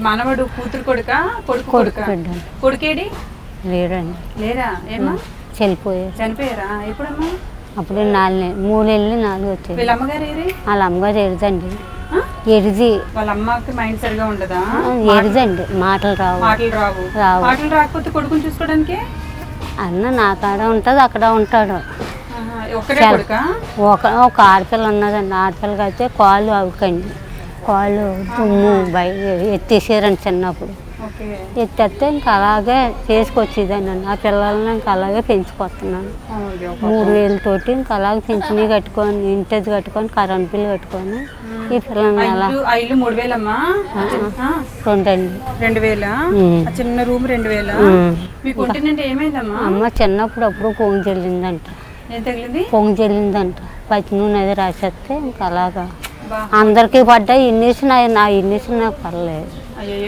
మనవడు కూతురు కొడుక కొడుకు కొడుకు కొడుకేడి లేడండి. లేరా? ఏమా చనిపోయారు. చనిపోయారా? ఎప్పుడమ్మా? అప్పుడు నాలుగు వెళ్ళి నాలుగు వచ్చాయి. వీళ్ళ అమ్మగారు ఏరి? వాళ్ళ అమ్మగారు ఎరుదండి? ఎరిది. వాళ్ళ అమ్మకి మైండ్ సరిగా ఉండదా? ఎరుదండి. మాటలు రావు. మాటలు రావు. రావు. మాటలు రాకపోతే కొడుకుని చూసుకోవడానికి? అన్న నా కాడ ఉంటుంది అక్కడ ఉంటాడు. ఒక ఒక ఆడపిల్ల ఉన్నదండి. ఆడపిల్లకి అయితే కాళ్ళు అవుకండి కాళ్ళు దుమ్ము బయట ఎత్తేసారండి చిన్నప్పుడు. ఎత్తేస్తే ఇంకా అలాగే చేసుకొచ్చేదాన్ని ఆ పిల్లల్ని ఇంకా అలాగే పెంచుకొస్తున్నాను. మూడు వేలతోటి ఇంకా అలాగే పెంచినవి కట్టుకొని ఇంటిది కట్టుకొని కరెంట్ బిల్లు కట్టుకొని ఈ పిల్లల్ని అలా మూడు వేలమ్మా? రెండండి. రెండు వేల? చిన్న రూమ్ రెండు వేల? అమ్మ చిన్నప్పుడు అప్పుడు పొంగి చెల్లిందంట పొంగి చెల్లిందంట పచ్చి నూనె అది రాసేస్తే ఇంకా అలాగా అందరికీ పడ్డాయి ఇన్నేసి నా నా ఇన్నేసి నాకు పర్లేదు.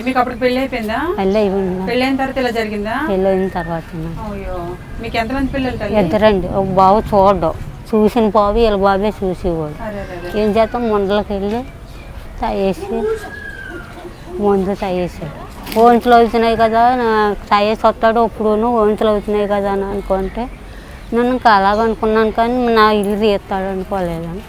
మీకు అప్పుడు పెళ్ళి అయిపోయిందా? అయిన తర్వాత ఇలా జరిగిందా? పెళ్ళి అయిన తర్వాత ఉన్నాయి. అయ్యో మీకు ఎంతమంది పిల్లలు తల్లి? ఇద్దరండి. ఒక బాబు చూడడం. చూసిన బాబు వీళ్ళ బాబే చూసేవాడు. ఏం చేస్తాం ముందలకి వెళ్ళి తాగేసి ముందు తాగేసాడు ఓంతులు అవుతున్నాయి కదా తాగేసి వస్తాడు ఇప్పుడును ఓంతులు అవుతున్నాయి కదా అని అనుకుంటే నేను ఇంకా అలాగ అనుకున్నాను కానీ నా ఇల్లు తీస్తాడు అనుకోలేదని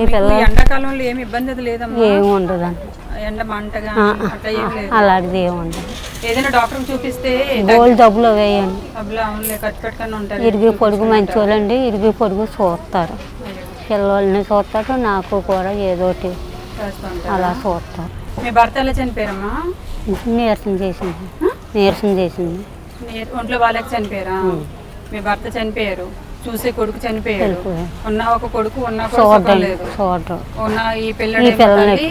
ఈ ఎండాకాలంలో ఏమి ఇబ్బంది అది లేదమ్మా. ఏమి ఉండదండి ఎండ మంటగా అట్లా ఏం లేదు. అలాంటిది ఏమి ఉండదు. ఏదైనా డాక్టర్ చూపిస్తే గోల్డ్ డబ్బులు వేయండి. డబ్బులు అవునులే ఖర్చు పెట్టుకొని ఉంటారు. ఇరిగి పొడుగు మంచి వాళ్ళండి ఇరిగి పొడుగు చూస్తారు. పిల్లల్ని చూస్తారు నాకు కూడా ఏదో ఒకటి చేస్తూ ఉంటారు. అలా చూస్తారు. మీ భర్త ఎలా చనిపోయారమ్మా? నీరసం చేసింది. నీరసం చేసింది. ఒంట్లో వాళ్ళకి చనిపోయారా? మీ భర్త చనిపోయారు. చూసే కొడుకు చనిపోయారు. ఉన్న ఒక కొడుకు ఉన్న చూడడం ఉన్న ఈ పిల్లల్ని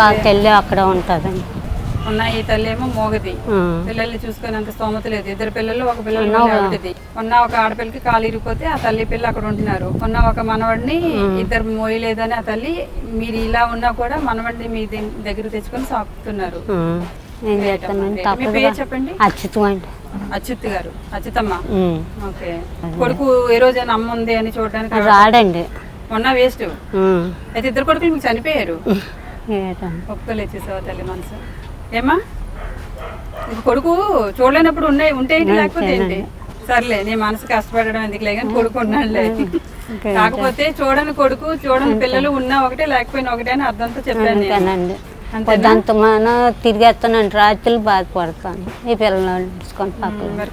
కాకెళ్ళి అక్కడ ఉంటుందండి ఉన్న ఈ తల్లి ఏమో మోగది. పిల్లల్ని చూసుకునేంత స్తోమత లేదు. ఇద్దరు పిల్లలు ఒక పిల్లలు ఉన్న ఒక ఆడపిల్లకి కాలు ఇరిగిపోతే ఆ తల్లి పిల్ల అక్కడ ఉంటున్నారు. ఉన్న ఒక మనవడిని ఇద్దరు మోయలేదని ఆ తల్లి మీరు ఇలా ఉన్నా కూడా మనవడిని మీ దగ్గర తెచ్చుకొని సాకుతున్నారు చెప్పండి. అచ్యుతం అచ్యుత్ గారు. అచ్యుతమ్మ. ఓకే. కొడుకు ఏ రోజైనా అమ్మ ఉంది అని చూడడానికి రాడండి. మొన్న వేస్ట్. అయితే ఇద్దరు కొడుకులు మీకు చనిపోయారు. ఏటండి. ఒప్పుకోలేచేసావా తల్లి మనసు. ఏమా కొడుకు చూడలేనప్పుడు ఉన్నాయి ఉంటే లేకపోతే ఏంటి? సర్లే నీ మనసు కష్టపడడం ఎందుకులే కానీ కొడుకు ఉన్నాడులే. కాకపోతే చూడని కొడుకు చూడని పిల్లలు ఉన్నా ఒకటే లేకపోయినా ఒకటే అని అర్థంతో చెప్పాను? పొద్దంత మన తిరిగేస్తానండి రాత్రులు బాధపడతాను. ఈ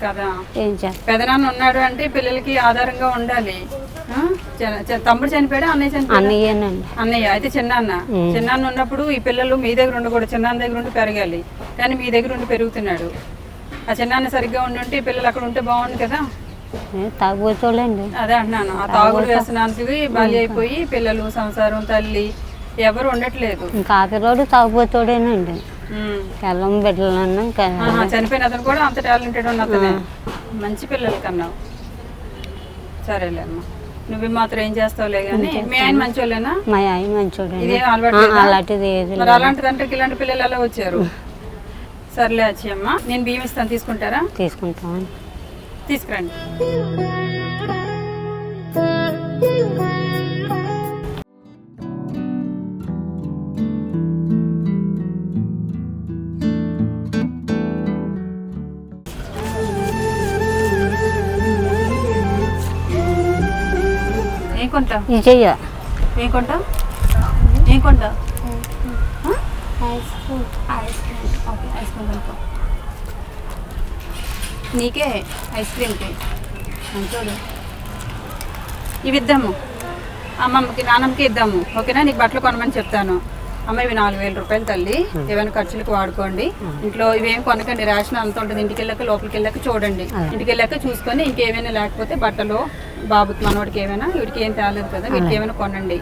కదా. ఏం చేస్తాను పెదనాన్న ఉన్నాడు అంటే పిల్లలకి ఆధారంగా ఉండాలి. తమ్ముడు చనిపోయాడా అన్నయ్య అన్నయ్యేనండి. అన్నయ్య అయితే చిన్నాన్న. చిన్నాన్న ఉన్నప్పుడు ఈ పిల్లలు మీ దగ్గర ఉండకూడదు చిన్నాన్న దగ్గర ఉండి పెరగాలి. కానీ మీ దగ్గర ఉండి పెరుగుతున్నాడు. ఆ చిన్నాన్న సరిగ్గా ఉండి ఉంటే ఈ పిల్లలు అక్కడ ఉంటే బాగుండు కదా? తాగుబోతులండి అదే అంటున్నాను ఆ తాగుడు వ్యసనానికి బలి అయిపోయి పిల్లలు సంసారం తల్లి ఎవరు ఉండట్లేదు. ఇంకా ఆ పిల్లోడు తాగుబోతుడేనండి ఉమ్. పిల్లం బిడ్డలన్నా ఇంకా చనిపోయిన అతను కూడా అంత టాలెంటెడ్ ఉన్న అతనే? మంచి పిల్లలు కన్నావు సరేలే అమ్మా. నువ్వు మాత్రం ఏం చేస్తావులే కానీ మీ ఆయన మంచోళ్ళేనా? మా ఆయన ఇదేం అలవాటు? అలాంటిది ఏది మరి అలాంటి దాంట్లోకి ఇలాంటి పిల్లలు ఎలా వచ్చారు? సర్లే వచ్చి అమ్మ నేను బియ్యం ఇస్తాను తీసుకుంటారా? తీసుకుంటామని తీసుకురండి. ఏం కొంటా ఏం కొంటా ఏం కొంటా ఓకే ఐస్ క్రీమ్ కొనుక్కో. నీకే ఐస్ క్రీమ్కి మంచోడు ఇవి ఇద్దాము. అమ్మమ్మకి నాన్నమ్మకి ఇద్దాము. ఓకేనా? నీకు బట్టలు కొనమని చెప్తాను. అమ్మ ఇవి నాలుగు వేల రూపాయలు తల్లి. ఏమైనా ఖర్చులకు వాడుకోండి. ఇంట్లో ఇవేం కొనకండి. రేషన్ అంత ఉంటుంది. ఇంటికి వెళ్ళాక లోపలికి వెళ్ళాక చూడండి. ఇంటికి వెళ్ళాక చూసుకొని ఇంకేమైనా లేకపోతే బట్టలు బాబు మనవాడికి ఏమైనా వీడికి ఏం తేలేదు కదా వీటికి ఏమైనా కొనండి.